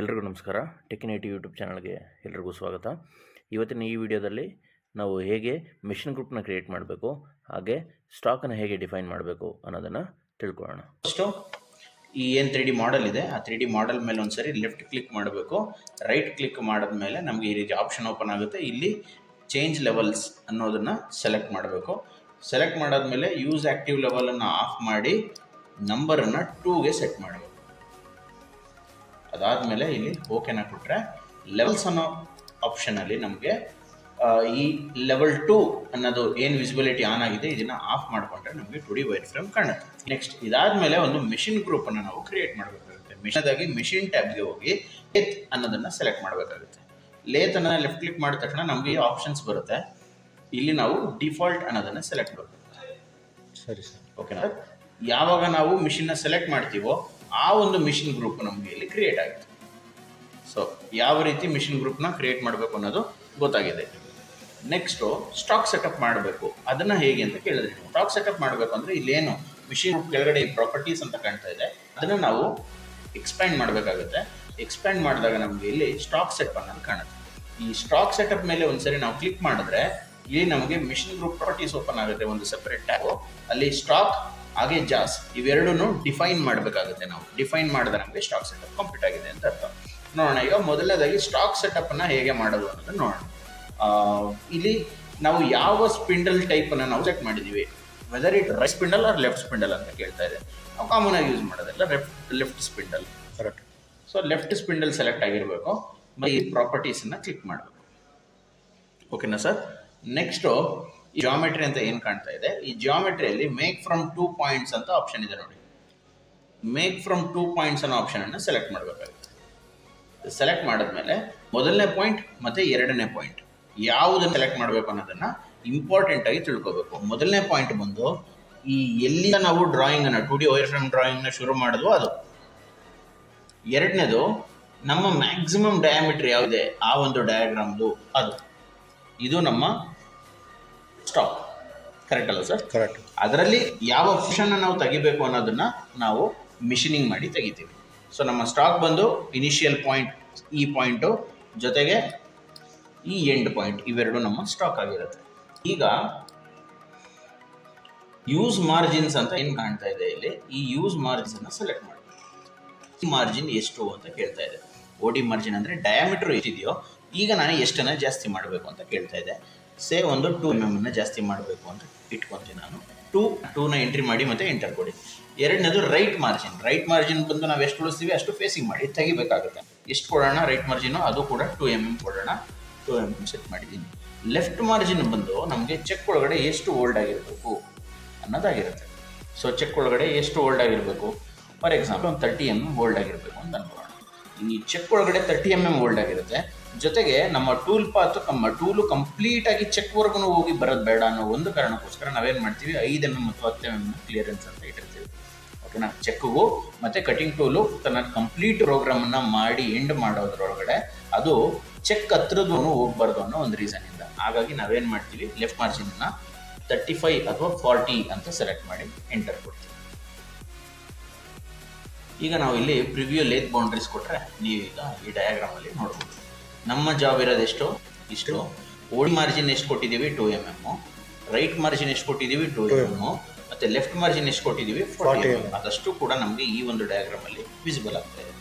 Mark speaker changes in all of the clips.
Speaker 1: ಎಲ್ರಿಗೂ ನಮಸ್ಕಾರ. ಟೆಕ್ನಿಟಿ ಯೂಟ್ಯೂಬ್ ಚಾನಲ್ಗೆ ಎಲ್ರಿಗೂ ಸ್ವಾಗತ. ಇವತ್ತಿನ ಈ ವಿಡಿಯೋದಲ್ಲಿ ನಾವು ಹೇಗೆ ಮಿಷನ್ ಗ್ರೂಪ್ನ ಕ್ರಿಯೇಟ್ ಮಾಡಬೇಕು, ಹಾಗೆ ಸ್ಟಾಕನ್ನು ಹೇಗೆ ಡಿಫೈನ್ ಮಾಡಬೇಕು ಅನ್ನೋದನ್ನು ತಿಳ್ಕೊಳ್ಳೋಣ.
Speaker 2: ಫಸ್ಟು ಈ ಏನು ತ್ರೀ ಡಿ ಮಾಡೆಲ್ ಇದೆ, ಆ ತ್ರೀ ಡಿ ಮಾಡೆಲ್ ಮೇಲೆ ಒಂದ್ಸರಿ ಲೆಫ್ಟ್ ಕ್ಲಿಕ್ ಮಾಡಬೇಕು. ರೈಟ್ ಕ್ಲಿಕ್ ಮಾಡಿದ್ಮೇಲೆ ನಮಗೆ ಈ ರೀತಿ ಆಪ್ಷನ್ ಓಪನ್ ಆಗುತ್ತೆ. ಇಲ್ಲಿ ಚೇಂಜ್ ಲೆವೆಲ್ಸ್ ಅನ್ನೋದನ್ನು ಸೆಲೆಕ್ಟ್ ಮಾಡಬೇಕು. ಸೆಲೆಕ್ಟ್ ಮಾಡಾದ್ಮೇಲೆ ಯೂಸ್ ಆ್ಯಕ್ಟಿವ್ ಲೆವೆಲನ್ನು ಆಫ್ ಮಾಡಿ ನಂಬರನ್ನು ಟೂಗೆ ಸೆಟ್ ಮಾಡಿ. ಅದಾದಮೇಲೆ ಇಲ್ಲಿ ಓಕೆನ ಕೊಟ್ಟರೆ ಲೆವೆಲ್ಸ್ ಅನ್ನೋ ಆಪ್ಷನಲ್ಲಿ ನಮಗೆ ಈ ಲೆವೆಲ್ ಟು ಅನ್ನೋದು ಏನು ವಿಸಿಬಿಲಿಟಿ ಆನ್ ಆಗಿದೆ ಇದನ್ನು ಆಫ್ ಮಾಡಿಕೊಂಡ್ರೆ ನಮಗೆ ಟು ಡಿ ವೈರ್ ಫ್ರೇಮ್ ಕಾಣುತ್ತೆ. ನೆಕ್ಸ್ಟ್ ಇದಾದಮೇಲೆ ಒಂದು ಮಿಷಿನ್ ಗ್ರೂಪನ್ನು ನಾವು ಕ್ರಿಯೇಟ್ ಮಾಡಬೇಕಾಗುತ್ತೆ. ಮಿಷನ್ದಾಗಿ ಮಿಷಿನ್ ಟ್ಯಾಬ್ಗೆ ಹೋಗಿ ಲೇತ್ ಅನ್ನೋದನ್ನು ಸೆಲೆಕ್ಟ್ ಮಾಡಬೇಕಾಗುತ್ತೆ. ಲೇತ್ ಅನ್ನ ಲೆಫ್ಟ್ ಕ್ಲಿಕ್ ಮಾಡಿದ ತಕ್ಷಣ ನಮಗೆ ಆಪ್ಷನ್ಸ್ ಬರುತ್ತೆ. ಇಲ್ಲಿ ನಾವು ಡಿಫಾಲ್ಟ್ ಅನ್ನೋದನ್ನು ಸೆಲೆಕ್ಟ್ ಮಾಡಬೇಕು.
Speaker 3: ಸರಿ ಸರ್.
Speaker 2: ಓಕೆನಾ ಯಾವಾಗ ನಾವು ಮಿಷಿನ್ನ ಸೆಲೆಕ್ಟ್ ಮಾಡ್ತೀವೋ ಆ ಒಂದು ಮಿಷಿನ್ ಗ್ರೂಪ್ ನಮಗೆ ಇಲ್ಲಿ ಕ್ರಿಯೇಟ್ ಆಗುತ್ತೆ ಸೊ ಯಾವ ರೀತಿ ಮಿಷಿನ್ ಗ್ರೂಪ್ನ ಕ್ರಿಯೇಟ್ ಮಾಡಬೇಕು ಅನ್ನೋದು ಗೊತ್ತಾಗಿದೆ. ನೆಕ್ಸ್ಟು ಸ್ಟಾಕ್ ಸೆಟಪ್ ಮಾಡಬೇಕು. ಅದನ್ನು ಹೇಗೆ ಅಂತ ಕೇಳಿದ್ರೆ ಸ್ಟಾಕ್ ಸೆಟಪ್ ಮಾಡಬೇಕು ಅಂದರೆ ಇಲ್ಲೇನು ಮಿಷಿನ್ ಕೆಳಗಡೆ ಪ್ರಾಪರ್ಟೀಸ್ ಅಂತ ಕಾಣ್ತಾ ಇದೆ. ಅದನ್ನು ನಾವು ಎಕ್ಸ್ಪ್ಯಾಂಡ್ ಮಾಡಬೇಕಾಗುತ್ತೆ. ಎಕ್ಸ್ಪ್ಯಾಂಡ್ ಮಾಡಿದಾಗ ನಮಗೆ ಇಲ್ಲಿ ಸ್ಟಾಕ್ ಸೆಟ್ ಅನ್ನೋದು ಕಾಣುತ್ತೆ. ಈ ಸ್ಟಾಕ್ ಸೆಟಪ್ ಮೇಲೆ ಒಂದ್ಸರಿ ನಾವು ಕ್ಲಿಕ್ ಮಾಡಿದ್ರೆ, ಇಲ್ಲಿ ನಮಗೆ ಮಿಷಿನ್ ಗ್ರೂಪ್ ಪ್ರಾಪರ್ಟೀಸ್ ಓಪನ್ ಆಗುತ್ತೆ ಒಂದು ಸೆಪರೇಟ್ ಟ್ಯಾಬ್ ಅಲ್ಲಿ ಸ್ಟಾಕ್ ಹಾಗೆ ಜಾಸ್ ಇವೆರಡೂ ಡಿಫೈನ್ ಮಾಡಬೇಕಾಗುತ್ತೆ ನಾವು. ಡಿಫೈನ್ ಮಾಡಿದ್ರೆ ನಮಗೆ ಸ್ಟಾಕ್ ಸೆಟಪ್ ಕಂಪ್ಲೀಟ್ ಆಗಿದೆ ಅಂತ ಅರ್ಥ. ನೋಡೋಣ, ಈಗ ಮೊದಲನೇದಾಗಿ ಸ್ಟಾಕ್ ಸೆಟಪ್ ಅನ್ನ ಹೇಗೆ ಮಾಡೋದು ಅನ್ನೋದನ್ನ ನೋಡೋಣ. ಇಲ್ಲಿ ನಾವು ಯಾವ ಸ್ಪಿಂಡಲ್ ಟೈಪ್ ಅನ್ನ ನಾವು ಸೆಟ್ ಮಾಡಿದೀವಿ whether it right spindle or left spindle ಅಂತ ಕೇಳ್ತಾ ಇದೆ. ನಾವು ಕಾಮನ್ ಆಗಿ ಯೂಸ್ ಮಾಡೋದಲ್ಲ left left spindle
Speaker 3: correct
Speaker 2: so left spindle select ಆಗಿರಬೇಕು. ಈ ಪ್ರಾಪರ್ಟೀಸನ್ನು ಕ್ಲಿಕ್ ಮಾಡಬೇಕು. ಓಕೆನಾ ಸರ್ ನೆಕ್ಸ್ಟು ಜಾಮೆಟ್ರಿ ಅಂತ ಏನು ಕಾಣ್ತಾ ಇದೆ? ಈ ಜಾಮೆಟ್ರಿಯಲ್ಲಿ ಮೇಕ್ ಫ್ರಮ್ ಟೂ ಪಾಯಿಂಟ್ಸ್ ಅಂತ ಆಪ್ಷನ್ ಇದೆ ನೋಡಿ. ಮೇಕ್ ಫ್ರಮ್ ಟೂ ಪಾಯಿಂಟ್ಸ್ ಅನ್ನೋ ಆಪ್ಷನನ್ನು ಸೆಲೆಕ್ಟ್ ಮಾಡಬೇಕಾಗುತ್ತೆ. ಸೆಲೆಕ್ಟ್ ಮಾಡಿದ್ಮೇಲೆ ಮೊದಲನೇ ಪಾಯಿಂಟ್ ಮತ್ತು ಎರಡನೇ ಪಾಯಿಂಟ್ ಯಾವುದನ್ನು ಸೆಲೆಕ್ಟ್ ಮಾಡಬೇಕು ಅನ್ನೋದನ್ನು ಇಂಪಾರ್ಟೆಂಟ್ ಆಗಿ ತಿಳ್ಕೊಬೇಕು. ಮೊದಲನೇ ಪಾಯಿಂಟ್ ಬಂದು ಈ ಎಲ್ಲಿಂದ ನಾವು ಡ್ರಾಯಿಂಗನ್ನು ಟು ಡಿ ವೈರ್ ಫ್ರೇಮ್ ಡ್ರಾಯಿಂಗ್ನ ಶುರು ಮಾಡಿದ್ವೋ ಅದು. ಎರಡನೇದು ನಮ್ಮ ಮ್ಯಾಕ್ಸಿಮಮ್ ಡಯಾಮೀಟ್ರ್ ಯಾವುದೇ ಆ ಒಂದು ಡಯಾಗ್ರಾಮ್ದು ಅದು. ಇದು ನಮ್ಮ ಸ್ಟಾಕ್ ಕರೆಕ್ಟ್ ಅಲ್ಲ ಸರ್?
Speaker 3: ಕರೆಕ್ಟ್
Speaker 2: ಅದರಲ್ಲಿ ಯಾವ ಆಪ್ಷನ್ನ ನಾವು ತೆಗಿಬೇಕು ಅನ್ನೋದನ್ನ ನಾವು ಮಿಷಿನಿಂಗ್ ಮಾಡಿ ತೆಗಿತೀವಿ. ಸೊ ನಮ್ಮ ಸ್ಟಾಕ್ ಬಂದು ಇನಿಷಿಯಲ್ ಪಾಯಿಂಟ್ ಈ ಪಾಯಿಂಟು ಜೊತೆಗೆ ಈ ಎಂಡ್ ಪಾಯಿಂಟ್ ಇವೆರಡು ನಮ್ಮ ಸ್ಟಾಕ್ ಆಗಿರುತ್ತೆ. ಈಗ ಯೂಸ್ ಮಾರ್ಜಿನ್ಸ್ ಅಂತ ಏನು ಕಾಣ್ತಾ ಇದೆ ಇಲ್ಲಿ? ಈ ಯೂಸ್ ಮಾರ್ಜಿನ್ಸ್ ಅನ್ನ ಸೆಲೆಕ್ಟ್ ಮಾಡಿ. ಮಾರ್ಜಿನ್ ಎಷ್ಟು ಅಂತ ಕೇಳ್ತಾ ಇದೆ. ಓಡಿ ಮಾರ್ಜಿನ್ ಅಂದರೆ ಡಯಾಮೀಟ್ರ್ ಎಷ್ಟಿದೆಯೋ ಈಗ ನಾನು ಎಷ್ಟನ್ನು ಜಾಸ್ತಿ ಮಾಡಬೇಕು ಅಂತ ಕೇಳ್ತಾ ಇದೆ. ಸೇ ಒಂದು ಟೂ ಎಂ ಎಮ್ನ ಜಾಸ್ತಿ ಮಾಡಬೇಕು ಅಂತ ಇಟ್ಕೊತೀನಿ ನಾನು. ಟೂ ಟೂನ ಎಂಟ್ರಿ ಮಾಡಿ ಮತ್ತೆ ಎಂಟರ್ ಕೊಡಿ. ಎರಡನೇದು ರೈಟ್ ಮಾರ್ಜಿನ್ ರೈಟ್ ಮಾರ್ಜಿನ್ ಬಂದು ನಾವು ಎಷ್ಟು ಉಳಿಸ್ತೀವಿ ಅಷ್ಟು ಫೇಸಿಂಗ್ ಮಾಡಿ. ತೆಗಿಬೇಕಾಗುತ್ತೆ. ಎಷ್ಟು ಕೊಡೋಣ ರೈಟ್ ಮಾರ್ಜಿನು ಅದು ಕೂಡ ಟೂ ಎಂ ಎಂ ಕೊಡೋಣ ಟೂ ಎಂ ಎಂ ಸೆಟ್ ಮಾಡಿದ್ದೀನಿ. ಲೆಫ್ಟ್ ಮಾರ್ಜಿನ್ ಬಂದು ನಮಗೆ ಚೆಕ್ ಒಳಗಡೆ ಎಷ್ಟು ಓಲ್ಡ್ ಆಗಿರಬೇಕು ಅನ್ನೋದಾಗಿರುತ್ತೆ. ಸೊ ಚೆಕ್ ಒಳಗಡೆ ಎಷ್ಟು ಓಲ್ಡ್ ಆಗಿರಬೇಕು. ಫಾರ್ ಎಕ್ಸಾಂಪಲ್ ಒಂದು ತರ್ಟಿ ಎಂ ಎಂ ಓಲ್ಡ್ ಆಗಿರಬೇಕು ಅಂತ ಅನ್ಕೊಳ್ಳೋಣ. ಈ ಚೆಕ್ ಒಳಗಡೆ ತರ್ಟಿ ಎಂ ಎಂ ಓಲ್ಡ್ ಆಗಿರುತ್ತೆ. ಜೊತೆಗೆ ನಮ್ಮ ಟೂಲ್ ಪಾತ್ ನಮ್ಮ ಟೂಲು ಕಂಪ್ಲೀಟ್ ಆಗಿ ಚೆಕ್ವರೆಗೂ ಹೋಗಿ ಬರೋದು ಬೇಡ ಅನ್ನೋ ಒಂದು ಕಾರಣಕ್ಕೋಸ್ಕರ ನಾವೇನು ಮಾಡ್ತೀವಿ? ಐದು ಎಂ ಎಂ ಮತ್ತು ಹತ್ತು ಎಂ ಎಂ ಕ್ಲಿಯರೆನ್ಸ್ ಅಂತ ಇಟ್ಟಿರ್ತೀವಿ. ಓಕೆನಾ ಚೆಕ್ಗೂ ಮತ್ತು ಕಟಿಂಗ್ ಟೂಲು ತನ್ನ ಕಂಪ್ಲೀಟ್ ಪ್ರೋಗ್ರಾಮನ್ನು ಮಾಡಿ ಎಂಡ್ ಮಾಡೋದ್ರೊಳಗಡೆ ಅದು ಚೆಕ್ ಹತ್ರದ್ದು ಹೋಗ್ಬಾರ್ದು ಅನ್ನೋ ಒಂದು ರೀಸನಿಂದ ಹಾಗಾಗಿ ನಾವೇನು ಮಾಡ್ತೀವಿ? ಲೆಫ್ಟ್ ಮಾರ್ಜಿನನ್ನು ತರ್ಟಿ ಫೈವ್ ಅಥವಾ ಫಾರ್ಟಿ ಅಂತ ಸೆಲೆಕ್ಟ್ ಮಾಡಿ ಎಂಟರ್ ಕೊಡ್ತೀವಿ. ಈಗ ನಾವು ಇಲ್ಲಿ ಪ್ರಿವ್ಯೂ ಲೇತ್ ಬೌಂಡ್ರೀಸ್ ಕೊಟ್ಟರೆ ನೀವೀಗ ಈ ಡಯಾಗ್ರಾಮಲ್ಲಿ ನೋಡ್ಬೋದು. ನಮ್ಮ ಜಾಬ್ ಇರೋದೆಷ್ಟು ಇಷ್ಟು. ಓಡಿ ಮಾರ್ಜಿನ್ ಎಷ್ಟು ಕೊಟ್ಟಿದ್ದೀವಿ? To M M right margin ಎಷ್ಟು ಕೊಟ್ಟಿದ್ದೀವಿ? ಟು ಎಂ ಮತ್ತೆ ಮತ್ತು ಲೆಫ್ಟ್ ಮಾರ್ಜಿನ್ ಎಷ್ಟು ಕೊಟ್ಟಿದ್ದೀವಿ? ಫಾರ್ಟಿ ಎಂ ಅದಷ್ಟು ಕೂಡ ನಮಗೆ ಈ ಒಂದು ಡಯಾಗ್ರಾಮಲ್ಲಿ ವಿಸಿಬಲ್ ಆಗ್ತಾ ಇದೆ.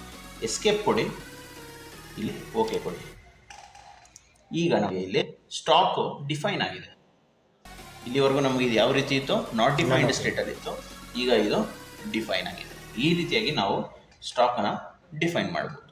Speaker 2: ಎಸ್ಕೇಪ್ ಕೊಡಿ. ಇಲ್ಲಿ ಓಕೆ ಕೊಡಿ. ಈಗ ನಮಗೆ ಇಲ್ಲಿ ಸ್ಟಾಕ್ ಡಿಫೈನ್ ಆಗಿದೆ. ಇಲ್ಲಿವರೆಗೂ ನಮಗೆ ಇದು ಯಾವ ರೀತಿ ಇತ್ತು? ನಾಟ್ ಡಿಫೈನ್ಡ್ ಸ್ಟೇಟಲ್ಲಿ ಇತ್ತು. ಈಗ ಇದು ಡಿಫೈನ್ ಆಗಿದೆ. ಈ ರೀತಿಯಾಗಿ ನಾವು ಸ್ಟಾಕ್ನ ಡಿಫೈನ್ ಮಾಡ್ಬೋದು.